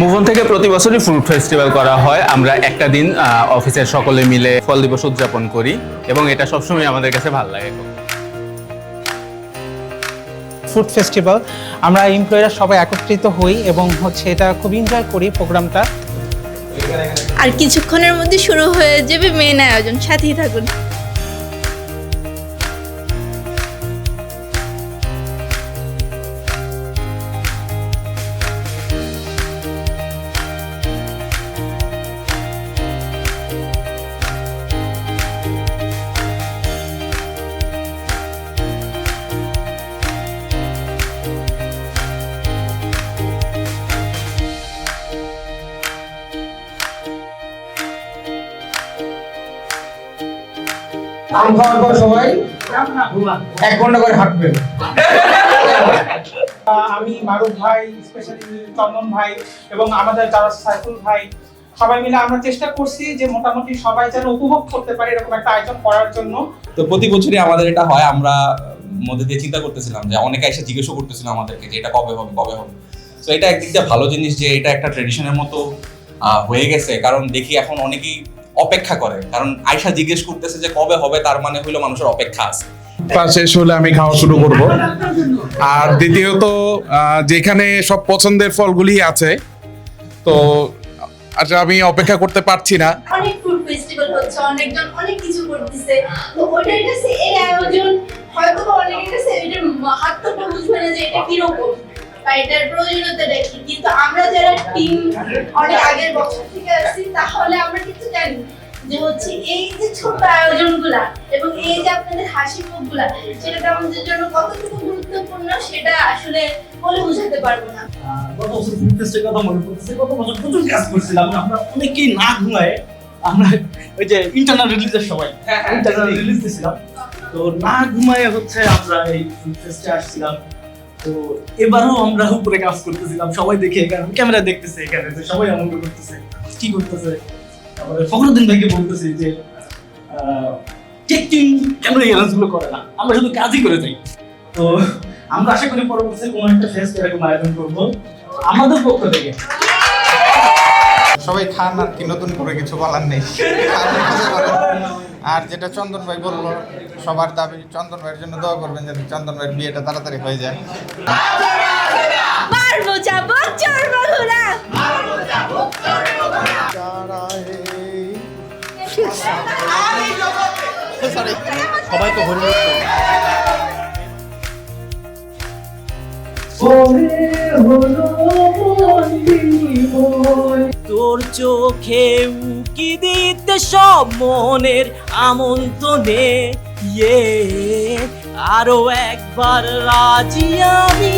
মুভন থেকে প্রতি বছরই ফ্রুট ফেস্টিভ্যাল করা হয়। আমরা একটা দিন অফিসের সকলে মিলে ফল দিবস উদযাপন করি এবং এটা সবসময় আমাদের কাছে ভালো লাগে ফুড ফেস্টিভ্যাল আমরা এমপ্লয়িরা সবাই একত্রিত হই এবং হচ্ছে এটা খুব এনজয় করি প্রোগ্রামটা। আর কিছুক্ষণের মধ্যে শুরু হয়ে যাবে মেন আয়োজন সাথেই থাকুন। আম খাওয়ার পর সবাই এক ঘণ্টা করে হাঁটবেন। আমি মারুফ ভাই স্পেশালি চন্দন ভাই এবং আমাদের যারা সাইফুল ভাই সবাই মিলে আমরা চেষ্টা করছি যে মোটামুটি সবাই যেন উপভোগ করতে পারে এরকম একটা আয়োজন করার জন্য। তো প্রতি বছরই আমাদের এটা হয় আমরা মধ্যে দিয়ে চিন্তা করতেছিলাম যে অনেকে এসে জিজ্ঞেস করতেছিল আমাদেরকে যে এটা কবে হবে কবে হবে। তো এটা একদিক দিয়ে ভালো জিনিস যে এটা একটা ট্রেডিশনের মতো আহ, হয়ে গেছে। কারণ দেখি এখন অনেকেই অপেক্ষা করে। কারণ আয়সা জিজ্ঞেস করতেছে যে কবে হবে তার মানে হইল মানুষের অপেক্ষা আছে। তা শেষ হলে আমি খাওয়া শুরু করব। আর দ্বিতীয়ত যেখানে সব পছন্দের ফলগুলি আছে তো আচ্ছা আমি অপেক্ষা করতে পারছি না। অনেক ফুড ফেস্টিভ্যাল হচ্ছে অনেকজন অনেক কিছু করতেছে। তো ওটার কাছে এই আয়োজন হয়তো বা অনেকের কাছে এটার মাহাত্মটা বুঝবে না যে এটা কীরকম বা এটার প্রয়োজনীয়তাটা কি। কিন্তু আমরা যারা টিম অনেক আগের বছর থেকে আসছি জানি যে হচ্ছে এই যে ছোট আয়োজনগুলা এবং এই যে আপনাদের হাসি মুখগুলা সেটা আমাদের জন্য কতটুকু গুরুত্বপূর্ণ সেটা আসলে বলে বোঝাতে পারব না। গত বছর ফুড ফেস্টের কথা মনে পড়তেছে গত বছর প্রচুর কাজ করছিলাম আমরা অনেকেই না ঘুমায় আমরা ওই যে ইন্টারনাল রিলিজের সময় ইন্টারনাল রিলিজ দিয়েছিলাম তো না ঘুমায় হচ্ছে আমরা এই ফুড ফেস্টে আসছিলাম। তো এবারও আমরা উপরে কাজ করতেছিলাম সবাই দেখে এখানে ক্যামেরা দেখতেছে এখানে সবাই আনন্দ করতেছে কি করতেছে। তারপরে ফখরুদ্দিন ভাইকে বলতেছি যে টেকিং কেন এই গুলো করে না? আমরা শুধু কাজই করে যাই। তো আমরা আশা করি পরবর্তীতে কোনো একটা ফেস্ট এরকম আয়োজন করব। আমাদের পক্ষ থেকে। সবাই খান আর কি নতুন করে কিছু বলার নেই। আর যেটা চন্দন ভাই বলল সবার দাবি চন্দন ভাইয়ের জন্য দোয়া করবেন যাতে চন্দন ভাইয়ের বিয়েটা তাড়াতাড়ি হয়ে যায়। মারবো যাব চড়বো ঘোড়া তোর চোখে উকি দিতে সব মনের আমন্ত্রণে। ইয়ে আরও একবার রাজি আমি।